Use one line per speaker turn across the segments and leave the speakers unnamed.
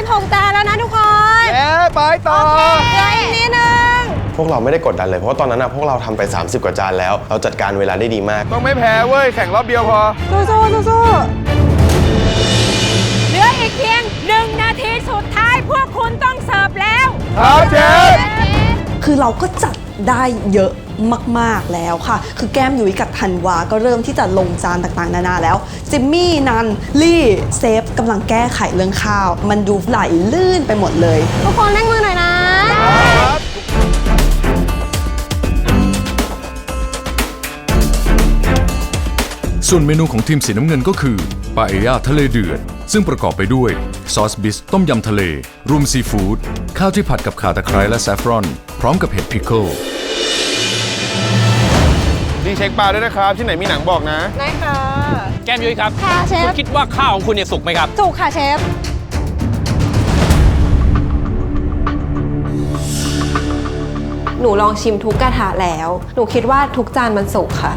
36จานแล้วนะทุกคน
แย่ไปต่อ
เหลืออีกนิดนึง
พวกเราไม่ได้กดดันเลยเพราะว่าตอนนั้นอะพวกเราทำไป 30 กว่าจานแล้ว เราจัดการเวลาได้ดีมาก
ต้องไม่แพ้เว้ย แข่งรอบเดียวพอ
สู้สู้สู้สู้
เหลืออีกเพียงหนึ่งนาทีสุดท้ายพวกคุณต้องเสิร์ฟแล้ว
ครับเชฟ
คือเราก็จัดได้เยอะ มาก ๆ แล้วค่ะ คือแก้มยุ้ยกับธันวา ก็เริ่มที่จะลงจานต่างๆ นานาแล้ว จิมมี่ นัน ลี่เซฟกำลังแก้ไขเรื่องข้าว มันดูไหลลื่นไปหมดเลย
ทุกคนเร่งมือหน่อยนะ
ส่วนเมนูของทีมสีน้ำเงินก็คือปาเอย่าทะเลเดือด ซึ่งประกอบไปด้วย ซอสบิสต้มยำทะเลรวมซีฟู้ดข้าวที่ผัดกับข่าตะไคร้และแซฟรอน พร้อมกับเห็ดพิคเกิล
ดีเช็คปลาด้วยนะครับ ที่ไหนมีหนังบอกนะ
ได้ค่ะ
แก้มยุ้ยครับ
ค่ะเชฟ
คุณคิดว่าข้าวของคุณเนี่ยสุกไหมครับ
สุกค่ะเชฟ หนูลองชิมทุกกระทะแล้ว หนูคิดว่าทุกจานมันสุกค่ะ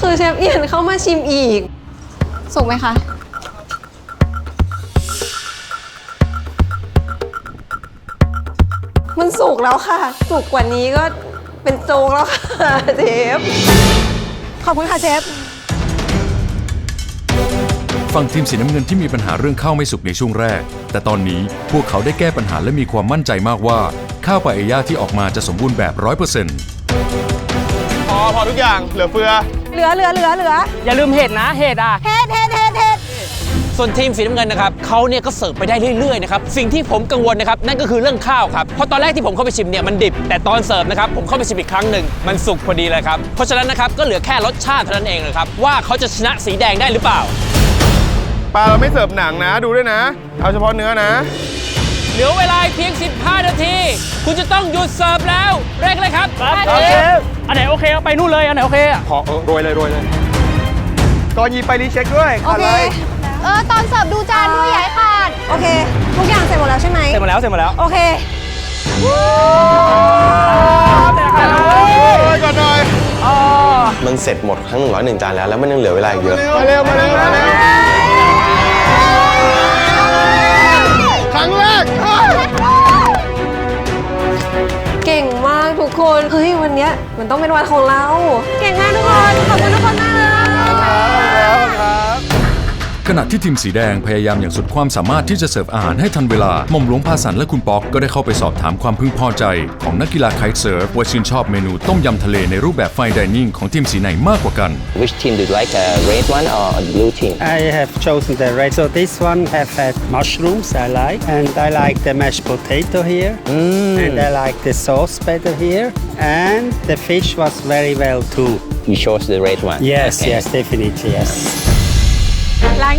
คือเชฟเอียนเข้ามาชิมอีก สุกไหมคะ มันสุกแล้วค่ะ สุกกว่านี้ก็เป็นโจงแล้วค่ะเชฟ ขอบคุณค่ะเชฟ
ฝั่งทีมสีน้ำเงินที่มีปัญหาเรื่องข้าวไม่สุกในช่วงแรก แต่ตอนนี้พวกเขาได้แก้ปัญหาและมีความมั่นใจมากว่า ข้าวปาเอย่าที่ออกมาจะสมบูรณ์แบบ100%
พอพอทุกอย่างเหลือเฟือ
เหลือเหลือเหลือเหลือ
อย่าลืมเห็ดนะ เห็ดอะ
เฮ็ดเฮ็ดเฮ็ดเฮ็ด
ส่วนทีมสีน้ำเงินนะครับเขาเนี่ยก็เสิร์ฟไปได้เรื่อยๆนะครับสิ่งที่ผมกังวลนะครับนั่นก็คือเรื่องข้าวครับเพราะตอนแรกที่ผมเข้าไปชิมเนี่ยมันดิบ แต่ตอนเสิร์ฟนะครับผมเข้าไปชิมอีกครั้งหนึ่งมันสุกพอดีเลยครับเพราะฉะนั้นนะครับก็เหลือแค่รสชาติเท่านั้นเองนะครับว่าเขาจะชนะสีแดงได้หรือเปล่า
ปลาเราไม่เสิร์ฟหนังนะดูด้วยนะ เอาเฉพาะเนื้อนะ
เหลือเวลาเพียง 15 นาที คุณจะต้องหยุดเสิร์ฟแล้วเร่งเลยครับ
อันไหนโอเคเอาไปนู่นเลยอันไหนโอเคอะ
พอเออโรยเลยโรยเลย ก่อนหยีไปรีเช็คด้วย
โอ
ขาด
เค
อะไร
เออตอนเสิร์ฟดูจานด้วยอย่าให้ขาด โอเค ทุกอย่างเสร็จหมดแล้วใช่ไหม
เสร็จหมาแล้วเสร็จหมาแล้ว
โอเค
โรยก่อนหน่อย
มันเสร็จหมดทั้ง101จานแล้วแล้วมันยังเหลือเวลาอีกเยอะ
มาเร็วมาเร็วมาเร็วครั้งแรก
เก่งมากทุกคน เฮ้ย วันเนี้ยมันต้องเป็นวันของเรา เก่งมากทุกคน ขอบคุณทุกคน
ณะที่ทีมสีแดงพยายามอย่างสุดความสามารถที่จะเสิร์ฟอาหารให้ทันเวลาหม่อมหลวงพาสันและคุณป๊อกก็ได้เข้าไปสอบถามความพึงพอใจ ของนักกีฬาไคท์เซิร์ฟว่าชื่นชอบเมนูต้มยำทะเลในรูปแบบไฟดิเนิ่งของทีมสีไหนมากกว่ากัน
Which team do you like, uh, red one or blue team?
I have chosen the red. So this one have had mushrooms I like, and I like the mashed potato here, and I like the sauce better here, and the fish was very well too.
You chose the red one.
Yes,
Okay.
yes, definitely yes.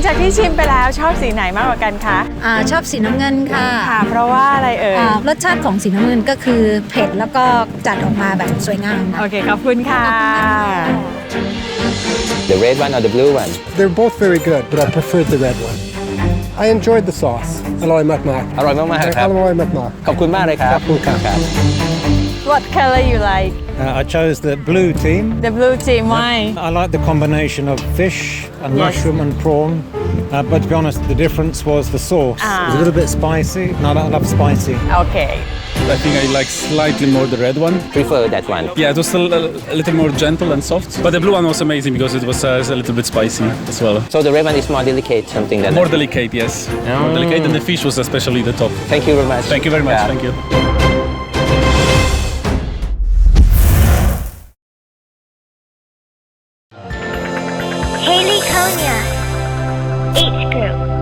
หลังจากที่ชิมไปแล้วชอบสีไหนมากกว่ากันคะ
อ่าชอบสีน้ำเงินค่ะ
ค่ะ เพราะว่าอะไรเอ่ย
อ่ารสชาติของสีน้ำเงินก็คือเผ็ดแล้วก็จัดออกมาแบบสวยงามนะ
โอเคขอบคุณค่ะ
The red one or the blue one?
They're both very good, but I preferred the red one. I enjoyed the sauce. อร่อยมาก
อร่อยมากๆครับ
อร่อยมาก
ขอบคุณมากเลยครับ
ขอบคุณครับ
ครับ
What color you like?
Uh, I chose the blue team.
The blue team, why?
I like the combination of fish and Yes. mushroom and prawn. Uh, but to be honest, the difference was the sauce. It was a ah. little bit spicy, I Not love spicy.
Okay.
I think I like slightly more the red one.
Prefer that one.
Yeah, it was a little more gentle and soft. But the blue one was amazing because it was uh, a little bit spicy as well.
So the red one is more delicate, something that.
More delicate, yes. More delicate, and the fish was especially the top.
Thank you very much.
Thank you very much.
Yeah.
Thank you.
Antonia. H group.